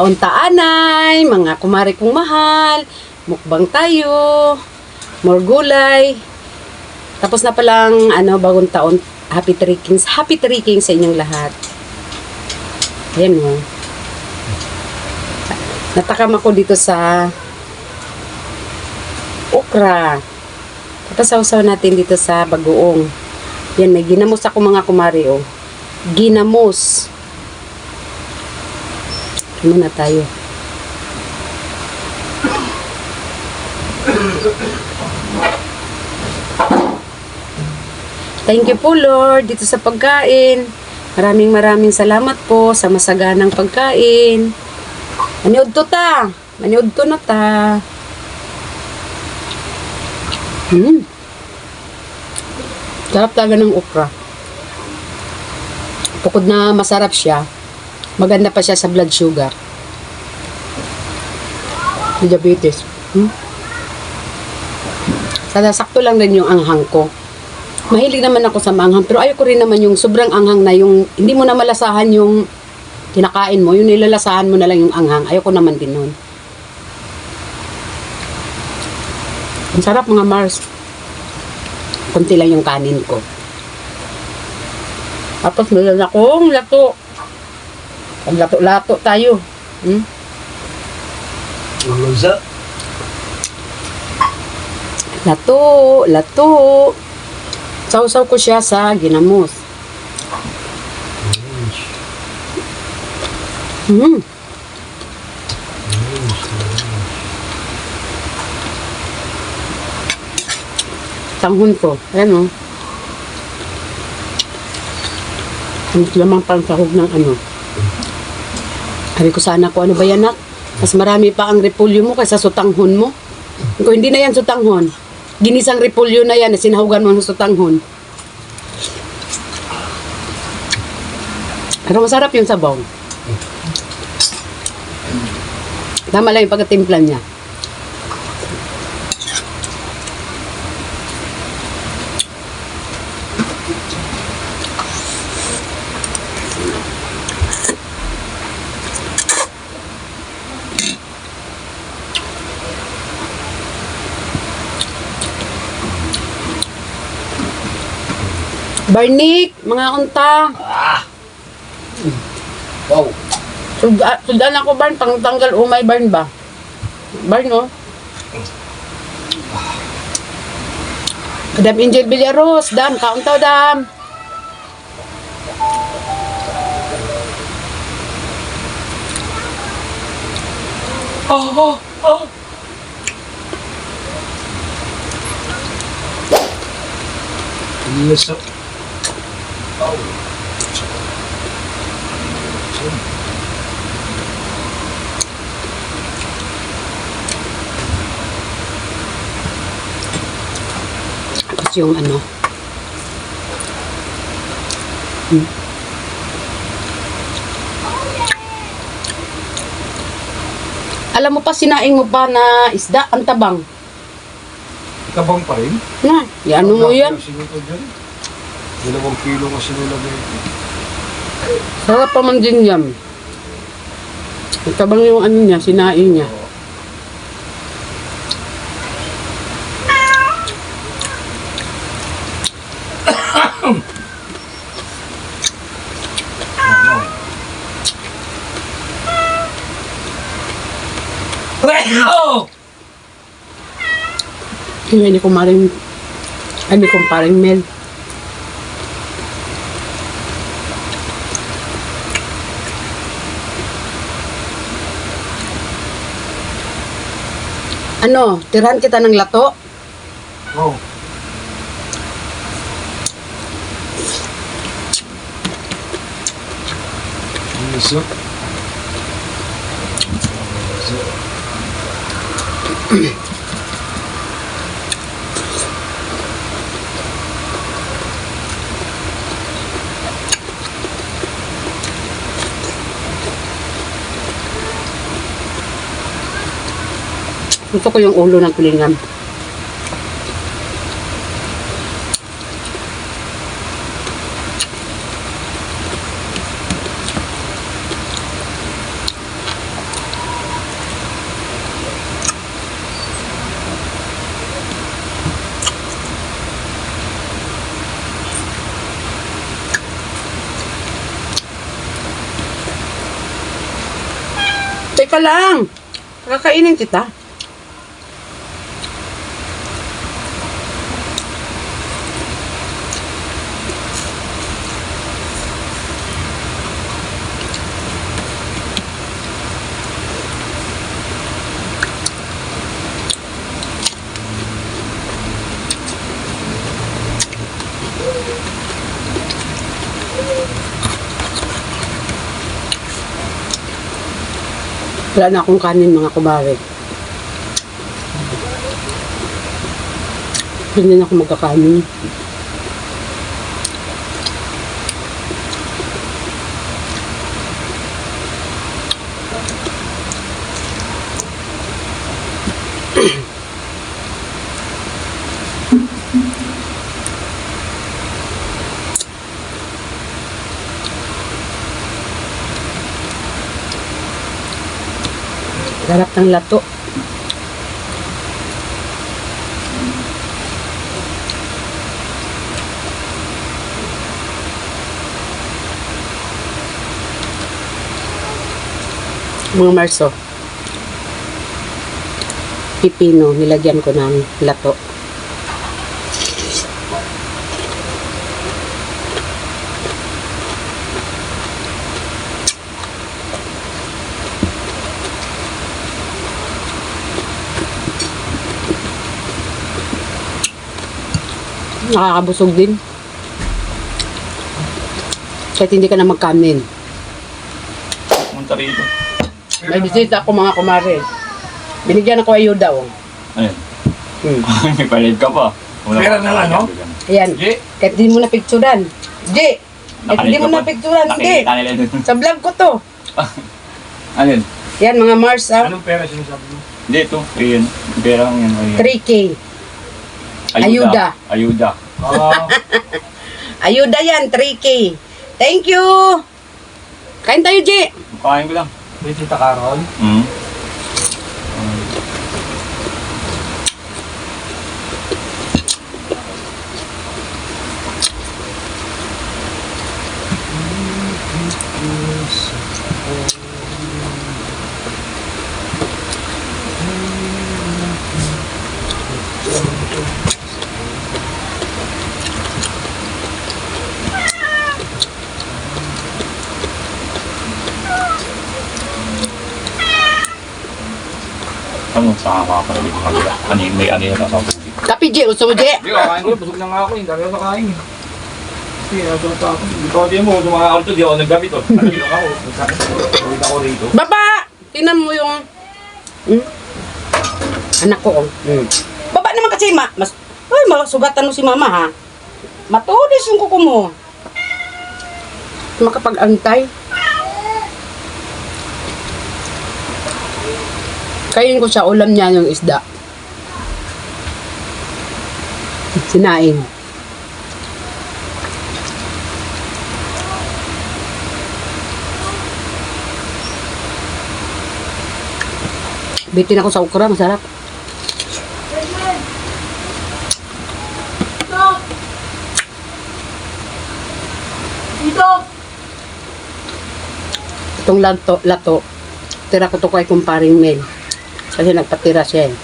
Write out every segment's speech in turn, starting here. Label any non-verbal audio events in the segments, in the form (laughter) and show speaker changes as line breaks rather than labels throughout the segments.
Kauntaanay, mga kumari kong mahal, mukbang tayo, more gulay. Tapos na palang ano, bagong taon, happy trickings, happy trickings sa inyong lahat. Ayan mo. Natakam ako dito sa okra. Tapos sausaw natin dito sa bagoong. Yan, may ginamos ako mga kumari, oh. Ginamos. Ano na tayo? Thank you po Lord dito sa pagkain. Maraming maraming salamat po sa masaganang pagkain. Maniod to ta. Maniod to na ta. Hmm. Sarap talaga ng okra. Bukod na masarap siya, maganda pa siya sa blood sugar. Diabetes. Hmm? Sada sakto lang din yung anghang ko. Mahilig naman ako sa maanghang, pero ayoko rin naman yung sobrang anghang na yung hindi mo na malasahan yung kinakain mo, yung nilalasahan mo na lang yung anghang. Ayoko naman din nun. Ang sarap mga Mars. Kunti lang yung kanin ko. Tapos meron akong lato. Ang lato-lato tayo. Hmm?
Ulunsa.
Lato, lato. Sausaw ko siya sa ginamos. Hmm. Tanghon ko. Ayan o. Ang lamang pang sahog ng ano. Sabi ko sana ko, ano ba yan nak? Mas marami pa ang repulyo mo kaysa sutanghon mo. Kung hindi na yan sutanghon, ginisang repulyo na yan na sinahugan mo ng sutanghon. Pero masarap yung sabaw. Tama lang yung pagkatimpla niya. Barnik, mga unta.
Wow.
Suda, sudan ako barn, pang tanggal umay barn ba? Barn oh. Kadam Angel Villaros, dam, kauntaw dam.
Oh, oh, oh. Yes, sir.
Tapos yung ano. Hmm. Alam mo pa, sinaing mo pa na isda, ang tabang.
Kabang pa rin?
Na, ano mo yan?
Sinuto dyan. Dalawang kilo nga sinulagay.
Sarap pa man din yan. Ang tabang yung ano niya, sinaing niya.
Oh!
Yung hindi ko maring, hindi ko paring Mel. Ano, tirahan kita ng lato?
Wow. Yes, sir.
Gusto Gusto ko yung ulo ng kulingan. Teka lang! Kakainin kita. Wala na akong kanin mga kumare. Hindi na ako magkakanin. Sarap ng lato. Mga marso. Pipino, nilagyan ko ng lato. Nakakabusog din. Kahit hindi ka na magkanin.
Pumunta rito.
May bisita ako mga kumare. Binigyan ako ayuda oh.
Ayun.
Hmm. (laughs)
May palit ka pa. Wala
Pera na lang, no?
Ayan.
Hindi.
Kahit di mo na picturean. Di! Kahit hindi mo na picturean. Hindi. (laughs) Sa vlog ko to. (laughs)
Alin?
Yan mga Mars ah.
Anong pera sinasabi mo?
Hindi ito. Ayun. Pera yan. Ayun.
3K. Ayuda.
Ayuda.
Ah, (laughs)
Ayuda yan. 3K. Thank you! Kain tayo, Ji.
Kain ko lang.
may tita Carol.
Hmm. Ano sa kanila? Ano yung may ano yung nasa tubig?
Kapi, Ji. Gusto mo, Ji?
Hindi, kakain ko. Busog na nga ako. Hindi ako nakain. eh. Hindi, nasa pa ako. Hindi ko di mo. Sa mga auto, di ako naggamit. Oh. Ano ako. Nagkakit ako rito.
Baba! Tinan mo yung... Hmm? Anak ko, oh. Hmm. Baba naman kasi, ma. Mas... Ay, masugatan mo si mama, ha? Matulis yung kuko mo. Makapag-antay. Kainin ko siya, ulam niya yung isda. Sinain. Bitin ako sa ukra, masarap. Itong lato, lato, tira ko to kay kumparing Mel. Kasi nagpatira siya eh.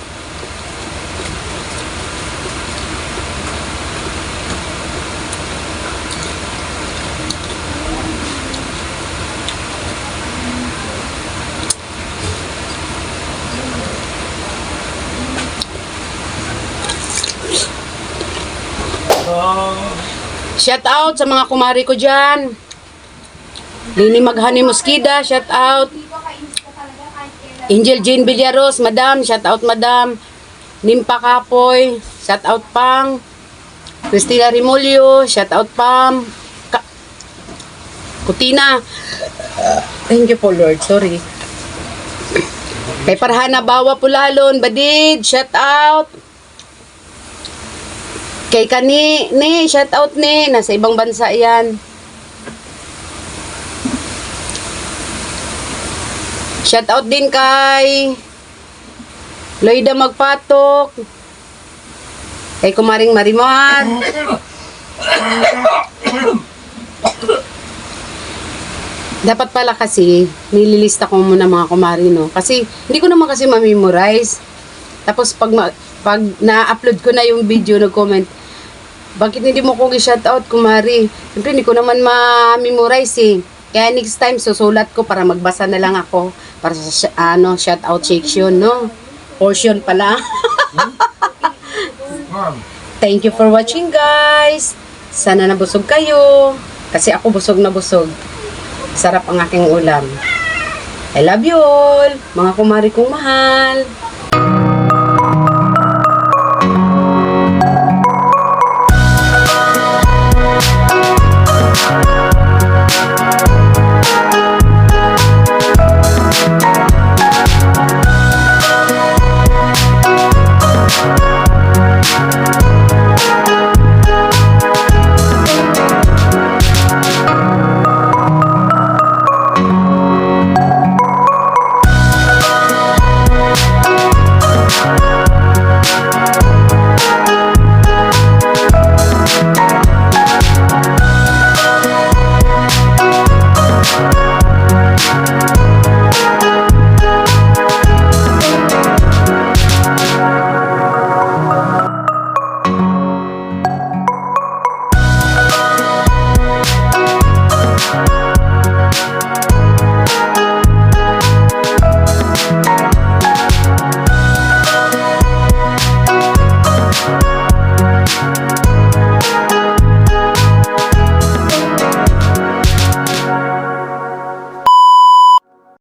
Shout out sa mga kumari ko dyan. Lini Maghani Mosquida, shout out. Angel Jane Villaros, madam, shout out madam. Nimpa Kapoy, shout out pang. Cristina Rimulyo, shout out pam. Ka Kutina. Thank you po Lord, sorry. Kay Parhana Bawa Pulalon, Badid, shout out. Kay Kani, ni, shout out ni, nasa ibang bansa yan. Shout out din kay Loida Magpatok. Kay Kumaring Marimar. Dapat pala kasi, nililista ko muna mga kumari, no? Kasi, hindi ko naman kasi ma-memorize. Tapos, pag, ma- pag na-upload ko na yung video, nag-comment, bakit hindi mo ko i-shoutout, kumari? Siyempre, hindi ko naman ma-memorize, eh. Kaya next time, susulat ko para magbasa na lang ako para sa sh- ano, shoutout section, no? Portion pala. (laughs) Thank you for watching, guys. Sana nabusog kayo. Kasi ako busog na busog. Sarap ang aking ulam. I love you all, mga kumari kong mahal.